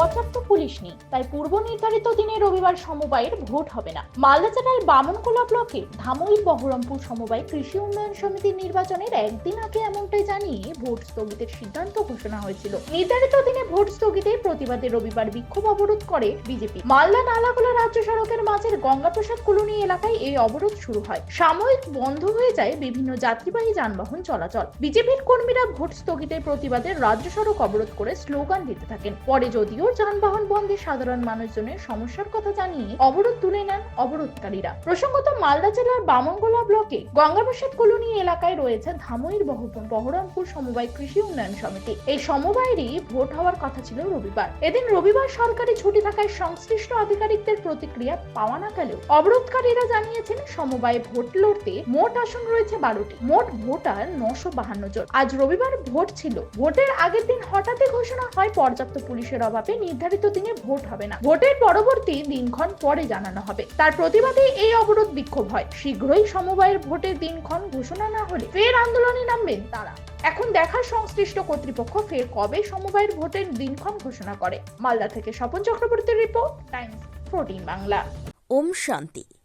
পর্যাপ্ত পুলিশ নেই। তাই পূর্ব নির্ধারিত দিনে রবিবার সমবায়ের ভোট হবে না। মালদা জেলার বামনকোলা ব্লকে ধামইল বহরমপুর সমবায় কৃষি উন্নয়ন সমিতির নির্বাচনের একদিন আগে এমনটাই জানিয়ে ভোট স্থগিতের সিদ্ধান্ত ঘোষণা হয়েছিল। নির্ধারিত দিনে ভোট স্থগিতের প্রতিবাদে রবিবার বিক্ষোভ অবরোধ করে বিজেপি। মালদা নালাগোলা রাজ্য সড়কের মাঝের গঙ্গাপ্রসাদ কলোনি এলাকায় এই অবরোধ শুরু হয়। সাময়িক বন্ধ হয়ে যায় বিভিন্ন যাত্রীবাহী যানবাহন চলাচল। বিজেপির কর্মীরা ভোট স্থগিতের প্রতিবাদে রাজ্য সড়ক অবরোধ করে স্লোগান দিতে থাকেন। পরে যদিও যানবাহন বন্ধে সাধারণ মানুষজনের সমস্যার কথা জানিয়ে অবরোধ তুলে নেন অবরোধকারীরা। প্রসঙ্গত মালদা জেলার বামনগোলা ব্লকে গঙ্গাপ্রসাদ কলোনি এলাকায় রয়েছে ধামইর বহ- বহরমপুর সমবায় কৃষি উন্নয়ন সমিতি। এই সমবায়েরই ভোট হওয়ার কথা ছিল রবিবার। এদিন রবিবার সরকারি ছুটি থাকায় সংশ্লিষ্ট আধিকারিকদের প্রতিক্রিয়া পাওয়া না গেলেও অবরোধকারীরা জানিয়েছেন, সমবায়ে ভোট লড়তে মোট আসন রয়েছে বারোটি। মোট ভোটার নশো বাহান্ন জন। আজ রবিবার ভোট ছিল। ভোটের আগের দিন হঠাৎই ঘোষণা হয়, পর্যাপ্ত পুলিশের অভাবে। নির্ধারিত দিনে ভোট হবে না। ভোটের পরবর্তী দিনক্ষণ পরে জানানো হবে। তার প্রতিবাদে এই অবরোধ বিক্ষোভ হয়। শীঘ্রই সমবায়ের ভোটের দিনক্ষণ ঘোষণা না হলে ফের আন্দোলনে নামবেন তারা। এখন দেখার সংশ্লিষ্ট কর্তৃপক্ষ ফের কবে সমবায়ের ভোটের দিনক্ষণ ঘোষণা করে? মালদা থেকে স্বপন চক্রবর্তীর রিপোর্ট, টাইমস ফোরটিন বাংলা। ওম শান্তি।